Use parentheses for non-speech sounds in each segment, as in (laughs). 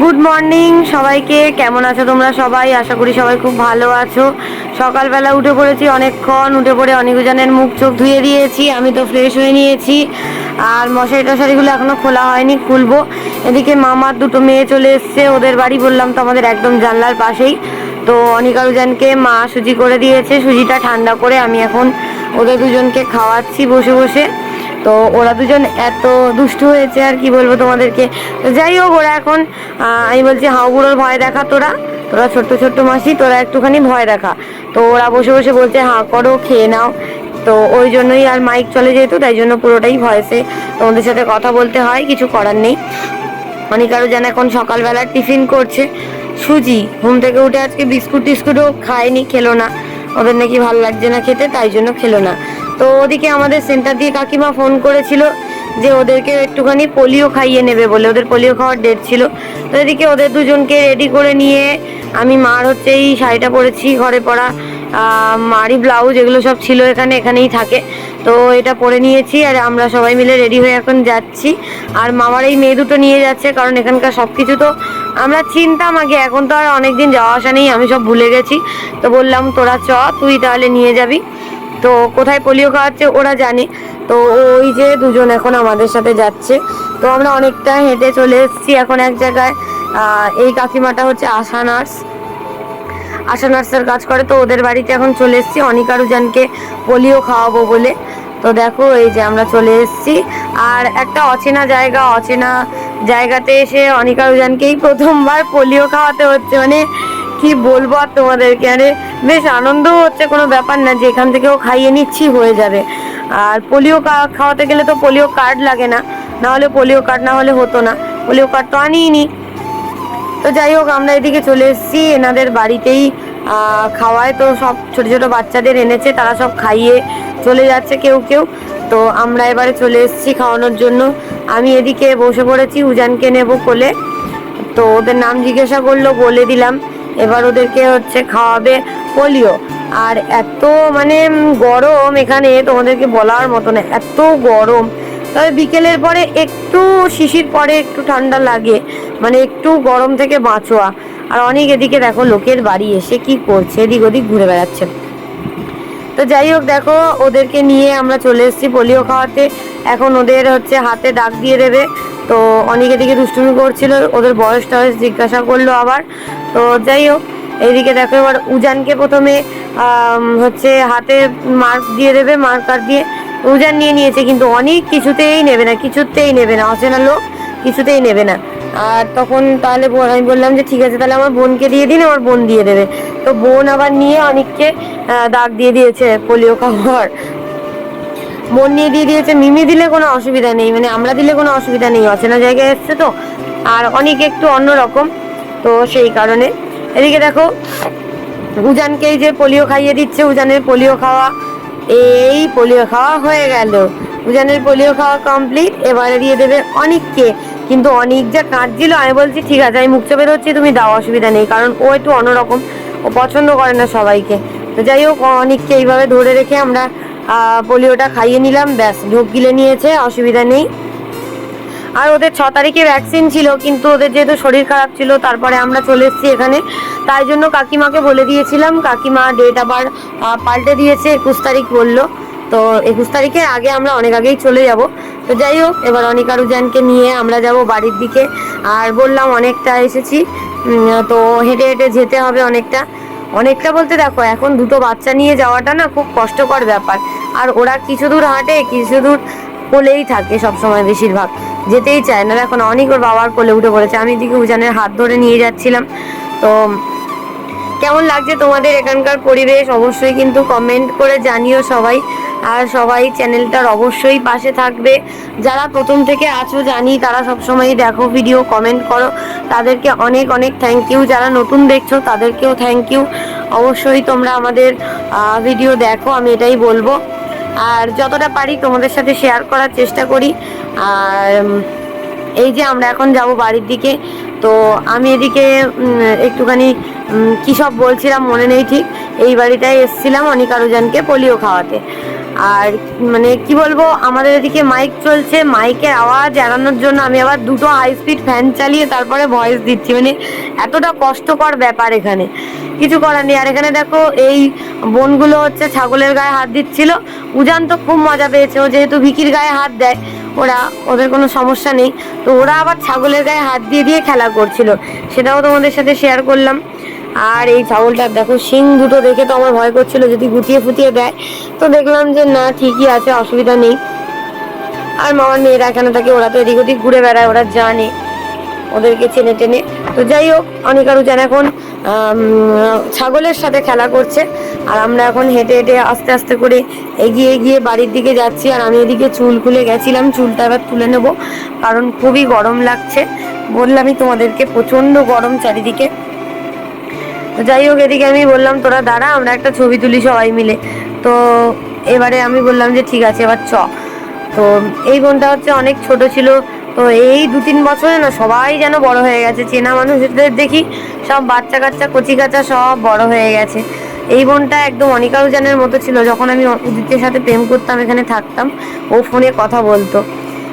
Good morning সবাইকে। কেমন আছো তোমরা সবাই? আশা করি সবাই খুব ভালো আছো। সকালবেলা উঠে পড়েছি অনেকক্ষণ। উঠে পড়ে অনেকজনের মুখ চোখ ধুয়ে দিয়েছি। আমি তো ফ্রেশ হয়ে নিয়েছি। আর মশারি টশারিগুলো এখনও খোলা হয়নি, খুলবো। এদিকে মামার দুটো মেয়ে চলে এসছে। ওদের বাড়ি বললাম তো আমাদের একদম জানলার পাশেই। তো অনিকারুজানকে মা সুজি করে দিয়েছে। সুজিটা ঠান্ডা করে আমি এখন ওদের দুজনকে খাওয়াচ্ছি বসে বসে। তো ওরা দুজন এত দুষ্টু হয়েছে আর কি বলব তোমাদেরকে। যাই হোক ওরা এখন আমি বলছি হাওগুড়োর ভয় দেখা তোরা। তোরা ছোট্ট ছোট্ট মাসি, তোরা একটুখানি ভয় দেখা। তো ওরা বসে বসে বলছে, হাঁ, করো, খেয়ে নাও। তো ওই জন্যই আর মাইক চলে যেহেতু, তাই জন্য পুরোটাই ভয়েসে তোমাদের সাথে কথা বলতে হয়, কিছু করার নেই। অনেক আরও যেন এখন সকালবেলা টিফিন করছে। সুজি, ঘুম থেকে উঠে আজকে বিস্কুট টিস্কুটও খায়নি, খেলো না। ওদের নাকি ভালো লাগছে না খেতে, তাই জন্য খেলো না। তো ওদিকে আমাদের সেন্টার দিয়ে কাকিমা ফোন করেছিল যে ওদেরকে একটুখানি পোলিও খাইয়ে নেবে বলে। ওদের পোলিও খাওয়ার ডেট ছিল। তো এদিকে ওদের দুজনকে রেডি করে নিয়ে আমি মার হচ্ছে এই শাড়িটা পরেছি ঘরে পরা মারি ব্লাউজ এগুলো সব ছিল এখানে, এখানেই থাকে। তো এটা পরে নিয়েছি আর আমরা সবাই মিলে রেডি হয়ে এখন যাচ্ছি। আর মামার এই মেয়ে দুটো নিয়ে যাচ্ছে, কারণ এখানকার সব কিছু তো আমরা চিনতাম আগে, এখন তো আর অনেকদিন যাওয়া আসা নেই, আমি সব ভুলে গেছি। তো বললাম, তোরা চ, তুই তাহলে নিয়ে যাবি। তো কোথায় পোলিও খাওয়াচ্ছে ওরা জানে। তো ওই যে দুজন এখন আমাদের সাথে যাচ্ছে। তো আমরা অনেকটা হেঁটে চলে এসেছি এখন এক জায়গায়। এই কাকিমাটা হচ্ছে আশা নার্স। আশা নার্সের কাজ করে। তো ওদের বাড়িতে এখন চলে এসেছি। অনিকারুজানকে পোলিও খাওয়াবো বলে। তো দেখো, এই যে আমরা চলে এসেছি। আর একটা অচেনা জায়গা, অচেনা জায়গাতে এসে অনিকারুজানকেই প্রথমবার পোলিও খাওয়াতে হচ্ছে। মানে কি বলব আর তোমাদেরকে? আরে, বেশ আনন্দ হচ্ছে, কোনো ব্যাপার না যে এখান থেকেও খাইয়ে নিচ্ছি, হয়ে যাবে। আর পোলিও খাওয়াতে গেলে তো পোলিও কার্ড লাগে না না হলে পোলিও কার্ড, না হলে হতো না। পোলিও কার্ড তো আনিই নি তো যাই হোক, আমরা এদিকে চলে এসেছি, এনাদের বাড়িতেই খাওয়ায়। তো সব ছোট ছোট বাচ্চাদের এনেছে, তারা সব খাইয়ে চলে যাচ্ছে কেউ কেউ। তো আমরা এবারে চলে এসেছি খাওয়ানোর জন্য। আমি এদিকে বসে পড়েছি, উজানকে নেব কোলে। তো ওদের নাম জিজ্ঞাসা করল, বলে দিলাম। এবার ওদেরকে হচ্ছে খাওয়াবে পোলিও। আর এত মানে গরম এখানে তোমাদেরকে বলার মতো না, এত গরম। তবে বিকেলের পরে একটু শিশির পরে একটু ঠান্ডা লাগে মানে একটু গরম থেকে বাঁচোয়া। আর অনেক এদিকে দেখো লোকের বাড়ি এসে কি করছে, এদিক ওদিক ঘুরে বেড়াচ্ছে। তো যাই হোক দেখো, ওদেরকে নিয়ে আমরা চলে এসেছি পোলিও খাওয়াতে। এখন ওদের হচ্ছে হাতে ডাক দিয়ে দেবে। তো অনেকে দিকে দুষ্টুমি করছিল, ওদের বয়স টয়স জিজ্ঞাসা করল আবার। তো যাই হোক, এইদিকে দেখো এবার উজানকে প্রথমে হচ্ছে হাতে মার্ক দিয়ে দেবে মার্কার দিয়ে। উজান নিয়ে নিয়েছে, কিন্তু অনেক কিছুতেই নেবে না, কিছুতেই নেবে না, অচেনা লোক কিছুতেই নেবে না। আর তখন তাহলে আমি বললাম যে ঠিক আছে, তাহলে আমার বোনকে দিয়ে দিন, আমার বোন দিয়ে দেবে। তো বোন আবার নিয়ে অনেককে দাগ দিয়ে দিয়েছে, পোলিও খাওয়ার। বোন নিয়ে দিয়ে দিয়েছে, মিমি দিলে কোনো অসুবিধা নেই মানে আমরা দিলে কোনো অসুবিধা নেই, অচেনা জায়গায় এসছে তো, আর অনেক একটু অন্যরকম, তো সেই কারণে। এদিকে দেখো, উজানকে যে পোলিও খাইয়ে দিচ্ছে, উজানের পোলিও খাওয়া, এই পোলিও খাওয়া হয়ে গেল। উজানের পোলিও খাওয়া কমপ্লিট এবারে দিয়ে দেবে অনেককে, কিন্তু অনেক যা কাঁদছিল, আমি বলছি, ঠিক আছে, আমি মুখ চেপে ধরছি, তুমি দাও, অসুবিধা নেই, কারণ ও একটু অন্যরকম, ও পছন্দ করে না সবাইকে। তো যাই হোক, অনেককে এইভাবে ধরে রেখে আমরা পোলিওটা খাইয়ে নিলাম, ব্যাস ঢোক গিলে নিয়েছে, অসুবিধা নেই। আর ওদের ছ তারিখে ভ্যাকসিন ছিল, কিন্তু ওদের যেহেতু শরীর খারাপ ছিল, তারপরে আমরা চলে এসেছি এখানে। তাই জন্য কাকিমাকে বলে দিয়েছিলাম, কাকিমা ডেট আবার পাল্টে দিয়েছে, একুশ তারিখ বলল। তো একুশ তারিখের আগে আমরা অনেক আগেই চলে যাব। তো যাই হোক, এবার অনিকারুজানকে নিয়ে আমরা যাব বাড়ির দিকে। আর বললাম, অনেকটা এসেছি। তো হেঁটে হেঁটে যেতে হবে অনেকটা। অনেকটা বলতে দেখো, এখন দুটো বাচ্চা নিয়ে যাওয়াটা না খুব কষ্টকর ব্যাপার। আর ওরা কিছু দূর হাঁটে, কিছু দূর কোলেই থাকে সবসময় বেশিরভাগ। যেতেই চায় না। এখন অনেক ওর বাবার কোলে উঠে পড়েছে। আমি দিকে উজানের হাত ধরে নিয়ে যাচ্ছিলাম। তো কেমন লাগছে তোমাদের এখানকার পরিবেশ? অবশ্যই কিন্তু কমেন্ট করে জানিও সবাই। আর সবাই চ্যানেলটার অবশ্যই পাশে থাকবে। যারা প্রথম থেকে আছো জানি, তারা সবসময় দেখো ভিডিও কমেন্ট করো। তাদেরকে অনেক অনেক থ্যাংক ইউ যারা নতুন দেখছ, তাদেরকেও থ্যাংক ইউ অবশ্যই তোমরা আমাদের ভিডিও দেখো, আমি এটাই বলব। আর যতটা পারি তোমাদের সাথে শেয়ার করার চেষ্টা করি। আর এই যে আমরা এখন যাব বাড়ির দিকে, তো আমি এদিকে একটুখানি কী সব বলছিলাম মনে নেই ঠিক। এই বাড়িটায় এসছিলাম অনিকারুজানকে পোলিও খাওয়াতে। আর মানে কি বলব, আমাদের এদিকে মাইক চলছে মাইকের আওয়াজ এড়ানোর জন্য আমি আবার দুটো হাই স্পিড ফ্যান চালিয়ে তারপরে ভয়েস দিচ্ছি। মানে এতটা কষ্টকর ব্যাপার এখানে। কিছু করার নেই। আর এখানে দেখো, এই বোনগুলো হচ্ছে ছাগলের গায়ে হাত দিচ্ছিল। উজান তো খুব মজা পেয়েছে। ও যেহেতু ভিকির গায়ে হাত দেয়, ওরা, ওদের কোনো সমস্যা নেই। তো ওরা আবার ছাগলের গায়ে হাত দিয়ে দিয়ে খেলা করছিল। সেটাও তোমাদের সাথে শেয়ার করলাম। আর এই ছাগলটার দেখো, শিং দুটো দেখে তো আমার ভয় করছিল যদি গুটিয়ে ফুটিয়ে দেয়। তো দেখলাম যে না, ঠিকই আছে, অসুবিধা নেই। আর মামার মেয়েরা এখানে থাকে, ওরা তো এদিক ওদিক ঘুরে বেড়ায়, ওরা জানে, ওদেরকে চেনে টেনে। তো যাই হোক, অনিকারু যেন এখন ছাগলের সাথে খেলা করছে। আর আমরা এখন হেঁটে হেঁটে আস্তে আস্তে করে এগিয়ে এগিয়ে বাড়ির দিকে যাচ্ছি। আর আমি এদিকে চুল খুলে গেছিলাম, চুলটা এবার তুলে নেব, কারণ খুবই গরম লাগছে। বললামই তোমাদেরকে, প্রচণ্ড গরম চারিদিকে। তো যাই হোক এদিকে আমি বললাম, তোরা দাঁড়া, আমরা একটা ছবি তুলি সবাই মিলে। তো এবারে আমি বললাম যে, ঠিক আছে, এবার চ। তো এই বোনটা হচ্ছে অনেক ছোট ছিল। তো এই দু তিন বছরে না, সবাই যেন বড় হয়ে গেছে। চেনা মানুষদের দেখি সব বাচ্চা কাচ্চা, কচি কাচা সব বড় হয়ে গেছে। এই বোনটা একদম অনিকারুজানের মতো ছিল। যখন আমি উদিতের সাথে প্রেম করতাম, এখানে থাকতাম, ও ফোনে কথা বলতো।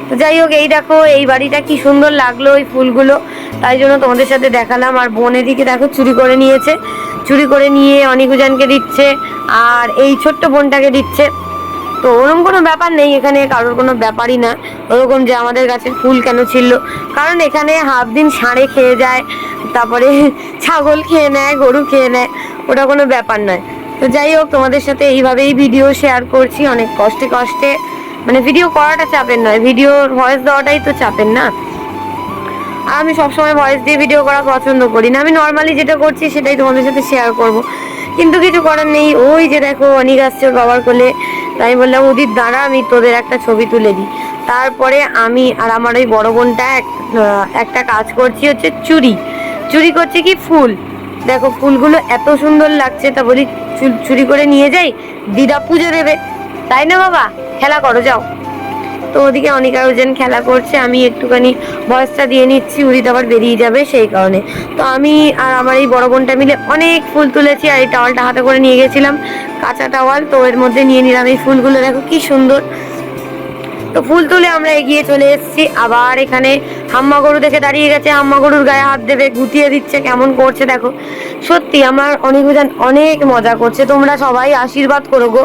তো যাই হোক এই দেখো, এই বাড়িটা কি সুন্দর লাগল, ওই ফুলগুলো। তাই জন্য তোমাদের সাথে দেখালাম। আর বোন এদিকে দেখো, চুরি করে নিয়েছে। চুরি করে নিয়ে অনিকুজানকে দিচ্ছে, আর এই ছোট্ট বোনটাকে দিচ্ছে। তো ওরকম কোনো ব্যাপার নেই, এখানে কারোর কোনো ব্যাপারই না। ওরকম যে আমাদের গাছের ফুল কেন ছিল কারণ এখানে হাফ দিন ষাঁড়ে খেয়ে যায়, তারপরে (laughs) ছাগল খেয়ে নেয়, গরু খেয়ে নেয়, ওটা কোনো ব্যাপার নয়। তো যাই হোক, তোমাদের সাথে এইভাবেই ভিডিও শেয়ার করছি, অনেক কষ্টে কষ্টে। মানে ভিডিও করাটা চাপের নয় ভিডিওর ভয়েস দেওয়াটাই তো চাপের না। আমি সবসময় ভয়েস দিয়ে ভিডিও করা পছন্দ করি না। আমি নর্মালি যেটা করছি সেটাই তোমাদের সাথে শেয়ার করব। কিন্তু কিছু করার নেই। ওই যে দেখো, অনিক আসছে ওর বাবার কোলে। তাই বললাম, উদিত, দাঁড়া, আমি তোদের একটা ছবি তুলে দিই। তারপরে আমি আর আমার ওই বড় বোনটা এক- একটা কাজ করছি হচ্ছে চুরি। চুরি করছে কি? ফুল। দেখো, ফুলগুলো এত সুন্দর লাগছে, তা বলি চুরি করে নিয়ে যাই? দিদা পুজো দেবে। তাই না বাবা? খেলা করো, যাও। তো ওদিকে অনেক আয়োজন খেলা করছে, আমি একটুখানি ভয়েসটা দিয়ে নিচ্ছি, উদিত আবার বেরিয়ে যাবে সেই কারণে। তো আমি আর আমার এই বড় বোনটা মিলে অনেক ফুল তুলেছি আর এই টাওয়ালটা হাতে করে নিয়ে গেছিলাম, কাঁচা টাওয়াল, তো এর মধ্যে নিয়ে নিলাম এই ফুলগুলো। দেখো কি সুন্দর। তো ফুল তুলে আমরা এগিয়ে চলে এসেছি। আবার এখানে হাম্মা গরু দেখে দাঁড়িয়ে গেছে। হাম্মা গরুর গায়ে হাত দেবে, গুটিয়ে দিচ্ছে, কেমন করছে দেখো। সত্যি আমার অনিকুজান অনেক মজা করছে। তোমরা সবাই আশীর্বাদ করো গো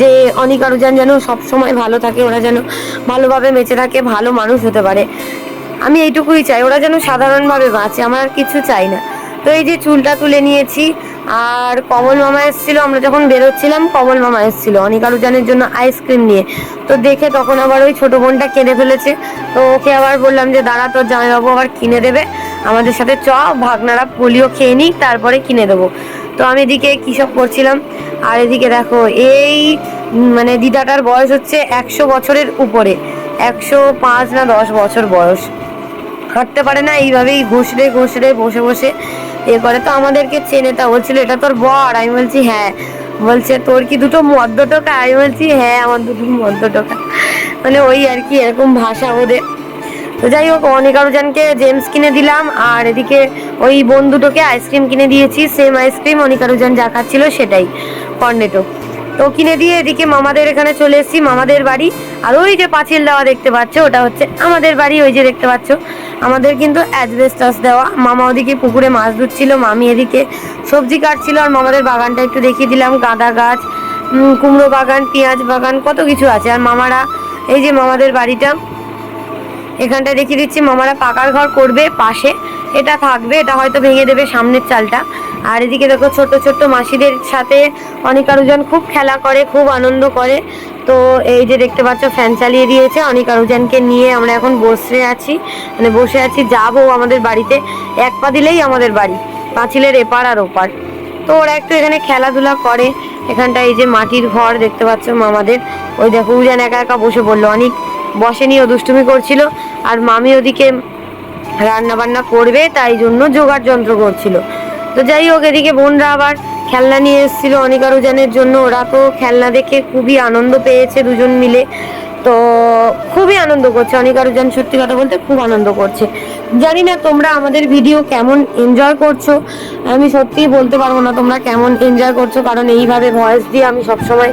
যে অনিকারুজান যেন সবসময় ভালো থাকে, ওরা যেন ভালোভাবে বেঁচে থাকে, ভালো মানুষ হতে পারে। আমি এইটুকুই চাই, ওরা যেন সাধারণভাবে বাঁচে, আমার কিছু চাই না। তো এই যে চুলটা তুলে নিয়েছি আর কমল মামা এসেছিল, আমরা যখন বেরোচ্ছিলাম, কমল মামা এসেছিল অনিকারুজানের জন্য আইসক্রিম নিয়ে। তো দেখে তখন আবার ওই ছোট বোনটা কেঁদে ফেলেছে। তো ওকে আবার বললাম যে, দাঁড়া, তোর জামাইবাবু আবার কিনে দেবে। আমাদের সাথে চ, ভাগনারা পোলিও খেয়ে নিই তারপরে কিনে দেবো। তো আমি এদিকে কী সব করছিলাম? আর এদিকে দেখো, এই মানে দিদাটার বয়স হচ্ছে একশো বছরের উপরে। একশো পাঁচ না দশ বছর বয়স। হাঁটতে পারে না, এইভাবেই ঘষড়ে ঘষড়ে বসে বসে এ করে তো আমাদেরকে চেনে তা বলছিল, এটা তোর বর। আমি বলছি হ্যাঁ। বলছে, তোর কি দুটো মদ্য টোকা? আমি বলছি হ্যাঁ আমার দুটো মদ্য টোকা। মানে ওই আর কি, এরকম ভাষা ওদের। তো যাই হোক, অনিকারুজানকে জেমস কিনে দিলাম, আর এদিকে ওই বোন দুটোকে আইসক্রিম কিনে দিয়েছি, সেম আইসক্রিম অনিকারুজান যা খাচ্ছিল সেটাই, কর্নেটো। তো কিনে দিয়ে এদিকে মামাদের এখানে চলে এসেছি, মামাদের বাড়ি। আর ওই যে পাঁচিল দেওয়া দেখতে পাচ্ছ, ওটা হচ্ছে আমাদের বাড়ি, ওই যে দেখতে পাচ্ছ। আমাদের কিন্তু অ্যাজবেস্টাস দেওয়া। মামা ওদিকে পুকুরে মাছ ধুচ্ছিল মামি এদিকে সবজি কাটছিল, আর মামাদের বাগানটা একটু দেখিয়ে দিলাম, গাঁদা গাছ কুমড়ো বাগান, পেঁয়াজ বাগান, কত কিছু আছে। আর মামারা, এই যে মামাদের বাড়িটা, এখানটায় দেখিয়ে দিচ্ছি, মামারা পাকার ঘর করবে পাশে। এটা থাকবে, এটা হয়তো ভেঙে দেবে সামনের চালটা। আর এদিকে দেখো ছোট ছোট মাসিদের সাথে অনিকারুজন খুব খেলা করে, খুব আনন্দ করে। তো এই যে দেখতে পাচ্ছ ফ্যান চালিয়ে দিয়েছে। অনিকারুজানকে নিয়ে আমরা এখন বসে আছি। মানে বসে আছি, যাব আমাদের বাড়িতে। এক পা দিলেই আমাদের বাড়ি। পাঁচিলের এপার আর ওপার। তো ওরা একটু এখানে খেলাধুলা করে। এখানটা এই যে মাটির ঘর দেখতে পাচ্ছ মামাদের। ওই দেখো, উজান একা একা বসে পড়ল। অনেক বসেনি, ও দুষ্টুমি করছিল। আর মামি ওদিকে রান্না বান্না করবে, তাই জন্য জোগাড় যন্ত্র করছিল। তো যাই হোক, এদিকে বোনরা আবার খেলনা নিয়ে এসেছিল অনিকারুজানের জন্য। ওরা তো খেলনা দেখে খুবই আনন্দ পেয়েছে দুজন মিলে। তো খুবই আনন্দ করছে। অনিকারুজান সত্যি কথা বলতে খুব আনন্দ করছে। জানি না তোমরা আমাদের ভিডিও কেমন এনজয় করছ। আমি সত্যিই বলতে পারব না তোমরা কেমন এনজয় করছ, কারণ এইভাবে ভয়েস দিয়ে আমি সবসময়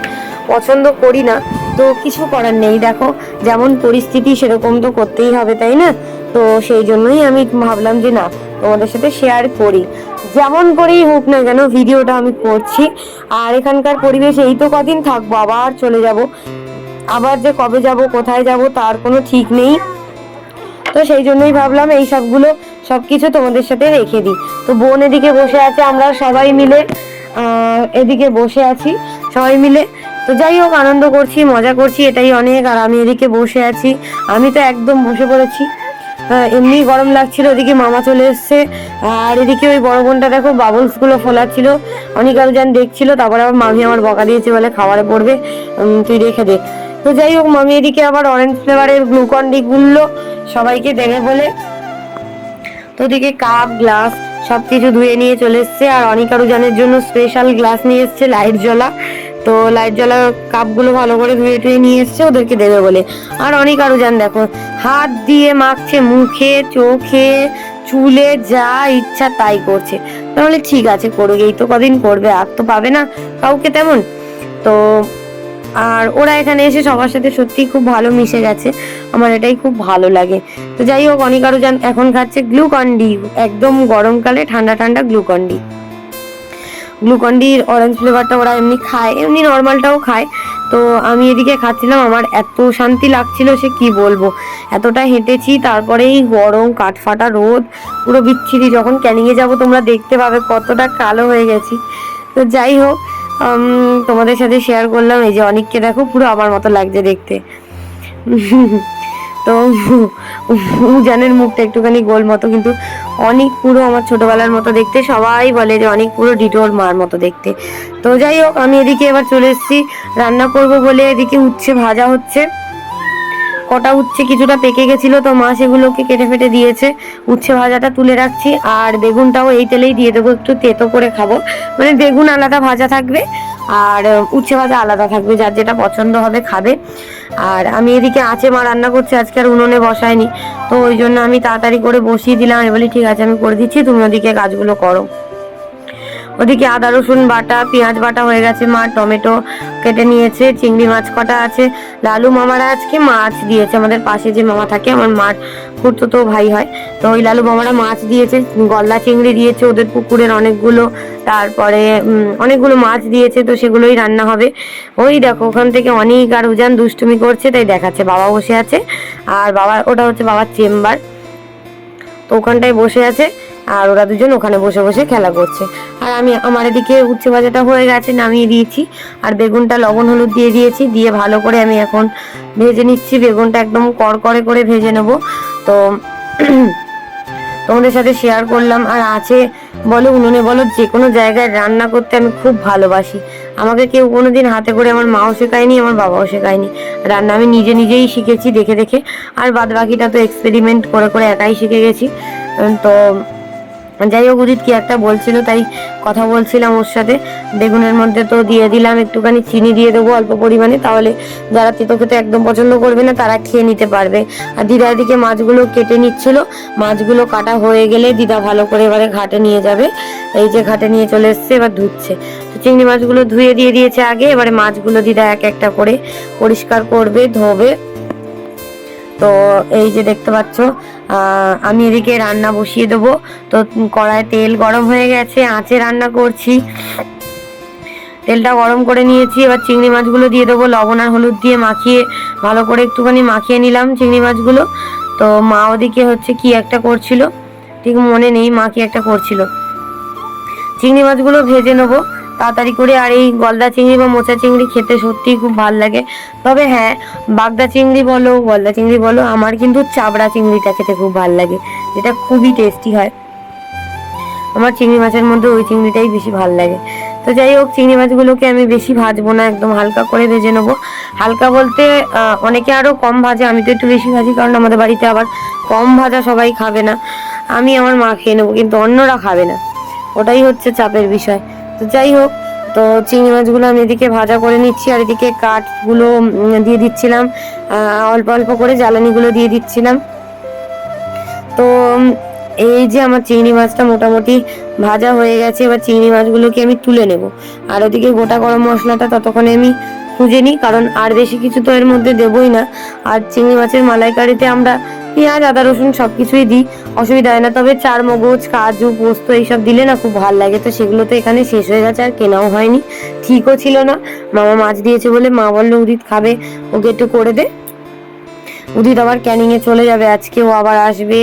পছন্দ করি না। তো কিছু করার নেই। দেখো, যেমন পরিস্থিতি সেরকম তো করতেই হবে, তাই না? তো সেই জন্যই আমি ভাবলাম যে না, তোমাদের সাথে শেয়ার করি। যেমন করেই হোক না কেন ভিডিওটা আমি করছি। আর এখানকার পরিবেশ, এই তো কদিন থাকব, আবার চলে যাব। আবার যে কবে যাব, কোথায় যাব, তার কোনো ঠিক নেই। তো সেই জন্যই ভাবলাম এই সবগুলো সব কিছু তোমাদের সাথে রেখে দিই। তো বোন এদিকে বসে আছে, আমরা সবাই মিলে এদিকে বসে আছি, সবাই মিলে। তো যাই হোক, আনন্দ করছি, মজা করছি, এটাই অনেক। আর আমি এদিকে বসে আছি, আমি তো একদম বসে পড়েছি। এমনি গরম লাগছিল, ওদিকে মামা চলে এসছে। আর এদিকে ওই বড় বোনটা দেখো বাবলসগুলো ফোলাচ্ছিল। অনেক আরও যেন দেখছিল, তারপর আবার মামি আমার বকা দিয়েছে বলে খাবারে পড়বে। তুই রেখে দে। তো যাই হোক, মামি এদিকে আবার অরেঞ্জ ফ্লেভারের গ্লুকন ডি গুললো সবাইকে দেবে বলে। তো ওদিকে কাপ গ্লাস সব কিছু ধুয়ে নিয়ে চলে এসছে। আর অনিকারুজানের জন্য স্পেশাল গ্লাস নিয়ে এসছে লাইট জ্বলা। তো লাইট জ্বলা কাপগুলো ভালো করে ধুয়ে টুয়ে নিয়ে এসছে, ওদেরকে দেবে বলে। আর অনিকারুজান দেখো, হাত দিয়ে মাখছে, মুখে, চোখে, চুলে যা ইচ্ছা তাই করছে। তাহলে ঠিক আছে, করুক, এই তো কদিন করবে, আর তো পাবে না, কাউকে তেমন। তো, আর ওরা এখানে এসে সবার সাথে সত্যি খুব ভালো মিশে গেছে, আমার এটাই খুব ভালো লাগে। তো যাই হোক, অনেক আরও যান এখন খাচ্ছে গ্লুকন ডি একদম গরমকালে ঠান্ডা ঠান্ডা গ্লুকন ডি গ্লুকন ডির অরেঞ্জ ফ্লেভারটা ওরা এমনি খায়, এমনি নর্মালটাও খায়। তো আমি এদিকে খাচ্ছিলাম, আমার এত শান্তি লাগছিল সে কি বলব। এতটা হেঁটেছি, তারপরেই গরম, কাঠফাটা, রোদ, পুরো বিচ্ছিরি। যখন ক্যানিংয়ে যাব, তোমরা দেখতে পাবে কতটা কালো হয়ে গেছি। তো যাই হোক তোমাদের সাথে শেয়ার করলাম। এই যে অনেককে দেখো, পুরো আমার মতো লাগছে দেখতে। (laughs) তো উজানের মুখটা একটুখানি গোল মতো, কিন্তু অনেক পুরো আমার ছোটবেলার মতো দেখতে। সবাই বলে যে অনেক পুরো ডিটোর মার মতো দেখতে। তো যাই হোক, আমি এদিকে এবার চলে এসেছি। রান্না করব বলে এদিকে উচ্ছে, ভাজা হচ্ছে। কটা উচ্ছে কিছুটা পেকে গেছিল, তো মা সেগুলোকে কেটে ফেটে দিয়েছে। উচ্ছে ভাজাটা তুলে রাখছি, আর বেগুনটাও এই তেলেই দিয়ে দেবো, একটু তেতো করে খাব। মানে বেগুন আলাদা ভাজা থাকবে আর উচ্ছে ভাজা আলাদা থাকবে, যার যেটা পছন্দ হবে খাবে। আর আমি এদিকে আঁচে মা রান্না করছে, আজকে আর উনুনে বসায়নি। তো ওই জন্য আমি তাড়াতাড়ি করে বসিয়ে দিলাম। আমি বলি, ঠিক আছে, আমি করে দিচ্ছি, তুমি ওদিকে কাজগুলো করো। ওদিকে আদা, রসুন বাটা, পেঁয়াজ বাটা হয়ে গেছে মা, টমেটো কেটে নিয়েছে, চিংড়ি মাছ কটা আছে। লালু মামারা আজকে মাছ দিয়েছে, আমাদের পাশে যে মামা থাকে, আমার মার তো ভাই হয়। তো ওই লালু মামারা মাছ দিয়েছে, গলদা চিংড়ি দিয়েছে ওদের পুকুরের অনেকগুলো, তারপরে অনেকগুলো মাছ দিয়েছে, তো সেগুলোই রান্না হবে। ওই দেখো, ওখান থেকে অনেক আর উজান দুষ্টুমি করছে, তাই দেখাচ্ছে, বাবা বসে আছে, আর বাবা, ওটা হচ্ছে বাবার চেম্বার। তো ওখানটায় বসে আছে আর ওরা দুজন ওখানে বসে বসে খেলা করছে। আর আমি আমার এদিকে উচ্ছে ভাজাটা হয়ে গেছে, নামিয়ে দিয়েছি। আর বেগুনটা লবণ হলুদ দিয়ে দিয়েছি, দিয়ে ভালো করে আমি এখন ভেজে নিচ্ছি। বেগুনটা একদম কড়কড়ে করে ভেজে নেব। তো (clears throat) তোমাদের সাথে শেয়ার করলাম। আর আছে, বলো উনুনে, বলো যে কোনো জায়গায় রান্না করতে আমি খুব ভালোবাসি। আমাকে কেউ কোনো দিন হাতে করে আমার মাও শেখায়নি, আমার বাবাও শেখায়নি। রান্না আমি নিজে নিজেই শিখেছি দেখে দেখে। আর বাদ বাকিটা তো এক্সপেরিমেন্ট করে করে একাই শিখে গেছি। তো যাই হোক, উদিত কি একটা বলছিল, তাই কথা বলছিলাম ওর সাথে। বেগুনের মধ্যে তো দিয়ে দিলাম, একটুখানি চিনি দিয়ে দেবো অল্প পরিমাণে, তাহলে যারা তেতো খেতে একদম পছন্দ করবে না, তারা খেয়ে নিতে পারবে। আর দিদা এদিকে মাছগুলো কেটে নিচ্ছিল, মাছগুলো কাটা হয়ে গেলে দিদা ভালো করে এবারে ঘাটে নিয়ে যাবে। এই যে ঘাটে নিয়ে চলে এসছে, এবার ধুচ্ছে। তো চিংড়ি মাছগুলো ধুয়ে দিয়ে দিয়েছে আগে, এবারে মাছগুলো দিদা এক একটা করে পরিষ্কার করবে, ধোবে। তো এই যে দেখতে পাচ্ছ আমি এদিকে রান্না বসিয়ে দেবো। তো কড়ায় তেল গরম হয়ে গেছে, আঁচে রান্না করছি। তেলটা গরম করে নিয়েছি, এবার চিংড়ি মাছগুলো দিয়ে দেবো, লবণ আর হলুদ দিয়ে মাখিয়ে, ভালো করে একটুখানি মাখিয়ে নিলাম চিংড়ি মাছগুলো। তো মা ওদিকে হচ্ছে কি একটা করছিল, ঠিক মনে নেই মা কি একটা করছিল। চিংড়ি মাছগুলো ভেজে নেব তাড়াতাড়ি করে আর এই গলদা চিংড়ি বা মোচা চিংড়ি খেতে সত্যিই খুব ভালো লাগে। তবে হ্যাঁ বাগদা চিংড়ি বলো, গলদা চিংড়ি বলো, আমার কিন্তু চাবড়া চিংড়িটা খেতে খুব ভালো লাগে, যেটা খুবই টেস্টি হয়। আমার চিংড়ি মাছের মধ্যে ওই চিংড়িটাই বেশি ভালো লাগে। তো যাই হোক, চিংড়ি মাছগুলোকে আমি বেশি ভাজবো না, একদম হালকা করে ভেজে নেব। হালকা বলতে অনেকে আরও কম ভাজে, আমি তো একটু বেশি ভাজি, কারণ আমাদের বাড়িতে আবার কম ভাজা সবাই খাবে না। আমি আমার মা খেয়ে নেব, কিন্তু অন্যরা খাবে না। ওটাই হচ্ছে চাপের বিষয়। তো যাই হোক, তো চিংড়ি মাছগুলো আমি এদিকে ভাজা করে নিচ্ছি আর এদিকে কাঠগুলো দিয়ে দিচ্ছিলাম। অল্প অল্প করে জ্বালানিগুলো দিয়ে দিচ্ছিলাম। তো এই যে আমার চিংড়ি মাছটা মোটামুটি ভাজা হয়ে গেছে, এবার চিংড়ি মাছগুলোকে আমি তুলে নেব। আর ওদিকে গোটা গরম মশলাটা ততক্ষণে আমি খুঁজে নিই, কারণ আর বেশি কিছু তো এর মধ্যে দেবই না। আর চিংড়ি মাছের মালাইকারিতে আমরা পেঁয়াজ, আদা, রসুন সব কিছুই দিই, অসুবিধা হয় না। তবে চার মগজ, কাজু, পোস্ত এইসব দিলে না খুব ভালো লাগে। তো সেগুলো তো এখানে শেষ হয়ে গেছে, আর কেনাও হয়নি। ঠিকও ছিল না। মামা মাছ দিয়েছে বলে মা বলল, উদিত খাবে, ওকে একটু করে দে। উদিত আবার ক্যানিং এ চলে যাবে। আজকে ও আবার আসবে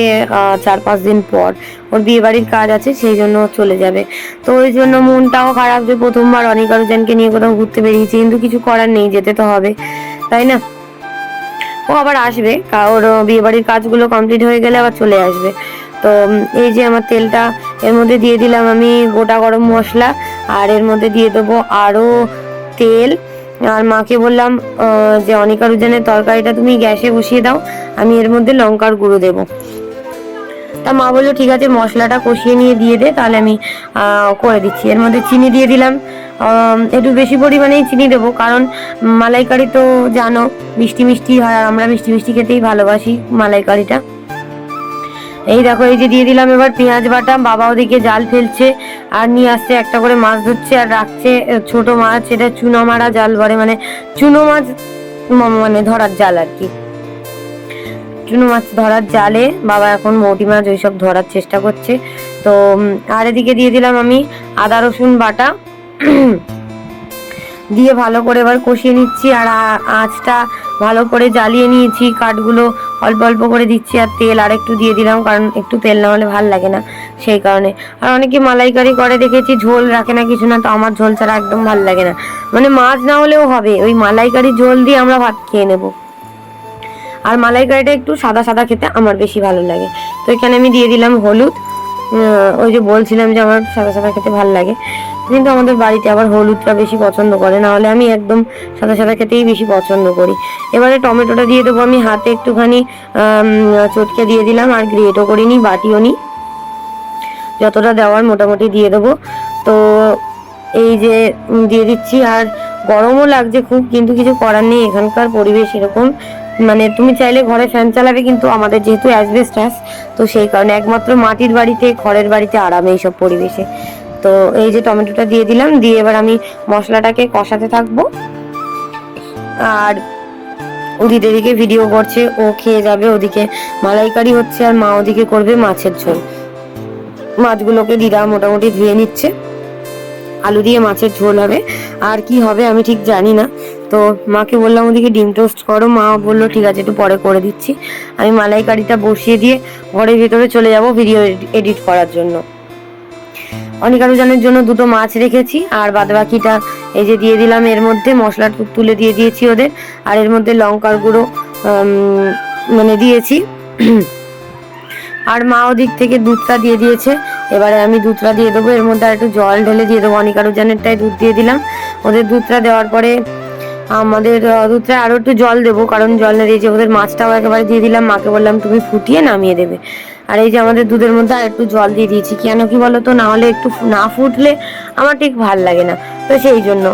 চার পাঁচ দিন পর। ওর বিয়ে বাড়ির কাজ আছে, সেই জন্য চলে যাবে। তো ওই জন্য মনটাও খারাপ যে প্রথমবার অনেক আরোজনকে নিয়ে কোথাও ঘুরতে বেরিয়েছি। কিন্তু কিছু করার নেই, যেতে তো হবে। তাই না? ও আবার আসবে ওর বিয়ে বাড়ির কাজগুলো কমপ্লিট হয়ে গেলে আবার চলে আসবে। তো এই যে আমার তেলটা, এর মধ্যে দিয়ে দিলাম আমি গোটা গরম মশলা, আর এর মধ্যে দিয়ে দেবো আরও তেল। আর মাকে বললাম যে অনেকার রুজানের তরকারিটা তুমি গ্যাসে বসিয়ে দাও, আমি এর মধ্যে লঙ্কার গুঁড়ো দেবো। তা মা বলল, ঠিক আছে, মশলাটা কষিয়ে নিয়ে দিয়ে দে, তাহলে আমি করে দিচ্ছি। এর মধ্যে চিনি দিয়ে দিলাম। একটু বেশি পরিমাণেই চিনি দেবো, কারণ মালাইকারি তো জানো, মিষ্টি মিষ্টি হয়, আর আমরা মিষ্টি মিষ্টি খেতেই ভালোবাসি মালাইকারিটা। এই দেখো, এই যে দিয়ে দিলাম এবার পেঁয়াজ বাটা, বাবা ওদিকে জাল ফেলছে, আর নিয়ে আসছে একটা করে মাছ ধরছে, আর রাখছে ছোট মাছ, এটা চুনো মারা জাল বলে মানে চুনো মাছ মানে ধরার জাল আর কি। চুনো মাছ ধরার জালে বাবা এখন মৌটি মাছ ওইসব ধরার চেষ্টা করছে। তো আর এদিকে দিয়ে দিলাম আমি আদা, রসুন বাটা। (clears throat) দিয়ে ভালো করে এবার কষিয়ে নিচ্ছি আর আঁচটা ভালো করে জ্বালিয়ে নিয়েছি। কাঠগুলো অল্প অল্প করে দিচ্ছি আর তেল আর একটু দিয়ে দিলাম কারণ একটু তেল না হলে ভালো লাগে না সেই কারণে। আর অনেকে মালাইকারি করে দেখেছি ঝোল রাখে না কিছু না তো আমার ঝোল ছাড়া একদম ভালো লাগে না। মানে মাছ না হলেও হবে, ওই মালাইকারি ঝোল দিয়ে আমরা ভাত খেয়ে নেব। আর মালাইকারিটা একটু সাদা সাদা খেতে আমার বেশি ভালো লাগে। তো এখানে আমি দিয়ে দিলাম হলুদ। ওই যে বলছিলাম যে আমার সাদা সাদা খেতে ভালো লাগে। কিন্তু আমাদের বাড়িতে আবার হলুদটা বেশি পছন্দ করে, না হলে আমি একদম সাদা সাদা খেতেই বেশি পছন্দ করি। এবারে টমেটোটা দিয়ে দেবো আমি হাতে একটুখানি চটকে দিয়ে দিলাম, আর গ্রেটও করিনি, বাটিও নি। যতটা দেওয়ার মোটামুটি দিয়ে দেবো। তো এই যে দিয়ে দিচ্ছি, আর গরমও লাগছে খুব, কিন্তু কিছু করার নেই। এখানকার পরিবেশ এরকম। মানে তুমি চাইলে ঘরে ফ্যান চালাবে, কিন্তু আমাদের যেহেতু অ্যাসবেস্টাস, তো সেই কারণে একমাত্র মাটির বাড়িতে খড়ের বাড়িতে আরাম এইসব পরিবেশে। তো এই যে টমেটোটা দিয়ে দিলাম, দিয়ে এবার আমি মশলাটাকে কষাতে থাকব। আর ওদিকে এদিকে ভিডিও করছে, ও খেয়ে যাবে, ওদিকে মালাইকারি হচ্ছে আর মা ওদিকে করবে মাছের ঝোল। মাছগুলোকে দিদা মোটামুটি ধুয়ে নিচ্ছে। আলু দিয়ে মাছের ঝোল হবে। আর কি হবে আমি ঠিক জানি না। তো মাকে বললাম, ওদিকে ডিম টোস্ট করো মা। বলল, ঠিক আছে, একটু পরে করে দিচ্ছি। আমি মালাইকারিটা বসিয়ে দিয়ে ঘরের ভিতরে চলে যাব ভিডিও এডিট করার জন্য। অনিকারুজানের জন্য দুটো মাছ রেখেছি, আর বাদবাকিটা এই যে দিয়ে দিলাম, এর মধ্যে মশলা তুলে দিয়ে দিয়েছি ওদের। আর এর মধ্যে লঙ্কার গুঁড়ো মানে দিয়েছি। আর মা ওদিক থেকে দুধটা দিয়ে দিয়েছে। এবারে আমি দুধটা দিয়ে দেবো, এর মধ্যে আর একটু জল ঢেলে দিয়ে দেবো। অনিকারুজানেরটাই দুধ দিয়ে দিলাম। ওদের দুধটা দেওয়ার পরে আমাদের আহ, দুধটা আরও একটু জল দেবো কারণ জল না দিয়েছে ওদের মাছটাও একেবারে দিয়ে দিলাম মাকে বললাম তুমি ফুটিয়ে নামিয়ে দেবে। আর এই যে আমাদের দুধের মধ্যে আর একটু জল দিয়ে দিয়েছি কেন কি বলো তো না হলে একটু না ফুটলে আমার ঠিক ভালো লাগে না তো সেই জন্য।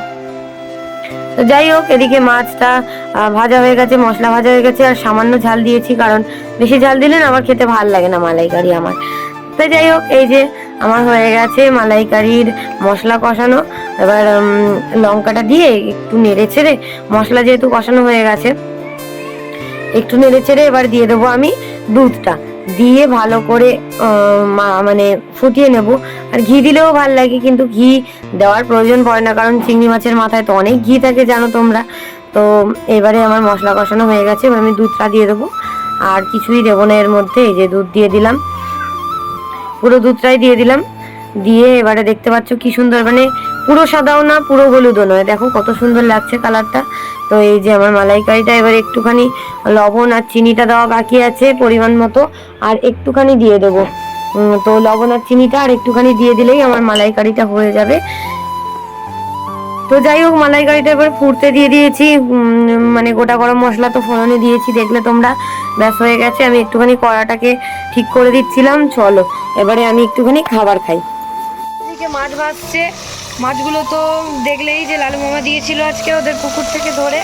তো যাই হোক এদিকে মাছটা ভাজা হয়ে গেছে মশলা ভাজা হয়ে গেছে আর সামান্য ঝাল দিয়েছি কারণ বেশি ঝাল দিলে না আমার খেতে ভালো লাগে না মালাইকারি আমার। তো যাই হোক এই যে আমার হয়ে গেছে মালাইকারির মশলা কষানো। এবার লঙ্কাটা দিয়ে একটু নেড়ে ছেড়ে মশলা যেহেতু কষানো হয়ে গেছে, একটু নেড়ে চেড়ে এবার দিয়ে দেবো আমি দুধটা। দিয়ে ভালো করে মানে ফুটিয়ে নেব। আর ঘি দিলেও ভালো লাগে, কিন্তু ঘি দেওয়ার প্রয়োজন পড়ে না, কারণ চিংড়ি মাছের মাথায় তো অনেক ঘি থাকে, জানো তোমরা। তো এবারে আমার মশলা কষানো হয়ে গেছে, এবার আমি দুধটা দিয়ে দেবো। আর কিছুই দেবো না এর মধ্যে, এই যে দুধ দিয়ে দিলাম। পুরো দুধটাই দিয়ে দিলাম। দিয়ে এবারে দেখতে পাচ্ছ কি সুন্দর মানে পুরো সাদাও না, পুরো হলুদও নয়। দেখো কত সুন্দর লাগছে কালারটা। তো এই যে আমার মালাইকারিটা, এবার একটুখানি লবণ আর চিনিটা দেওয়া বাকি আছে পরিমাণ মতো, আর একটুখানি দিয়ে দেবো। তো লবণ আর চিনিটা আর একটুখানি দিয়ে দিলেই আমার মালাইকারিটা হয়ে যাবে। তো যাই হোক, মালাইকারিটা এবার ফুটতে দিয়ে দিয়েছি। মানে গোটা গরম মশলা তো ফোড়নে দিয়েছি, দেখলে তোমরা। ব্যাস, হয়ে গেছে। আমি একটুখানি কড়াটাকে ঠিক করে দিচ্ছিলাম। চলো, এবারে আমি একটুখানি খাবার খাই। মাছ ভাজছে। মাছগুলো তো দেখলেই যে লালু মামা দিয়েছিল আজকে ওদের পুকুর থেকে ধরে।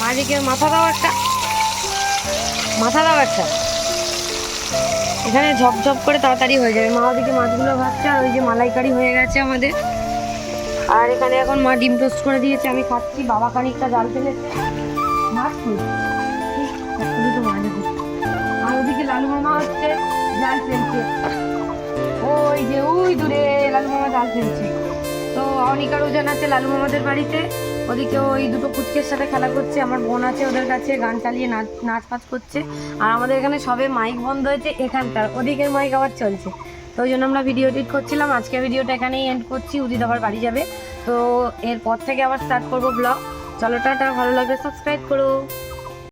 মাঝিকে মাথা দাও একটা। মাথা দাও একটা। এখানে ঝপঝপ করে তাড়াতাড়ি হয়ে যাবে। মা ওদিকে মাছগুলো ভাজছে আর ওই যে মালাইকারি হয়ে গেছে আমাদের। আর এখানে এখন মা ডিম টোস্ট করে দিয়েছে। আমি খাচ্ছি। বাবা খানিকটা জাল ফেলেছে মাছ আছে। আর ওদিকে লালু মামা হচ্ছে জাল ফেলছে। ওই যে, ওই দূরে লালু মামা জাল ফেলছে। তো অনিকার, ওজন আছে, লালু মামাদের বাড়িতে। ওদিকে ওই দুটো কুচকের সাথে খেলা করছে, আমার বোন আছে ওদের কাছে, গান চালিয়ে নাচ নাচ ফাচ করছে। আর আমাদের এখানে সবে মাইক বন্ধ হয়েছে এখানকার, ওদিকের মাইক আবার চলছে। তো ওই জন্য আমরা ভিডিও এডিট করছিলাম আজকে ভিডিওটা এখানেই এন্ড করছি, উদিত আবার বাড়ি যাবে। তো এরপর থেকে আবার স্টার্ট করব ব্লগ চলো, টাটা, ভালো লাগলে সাবস্ক্রাইব করো।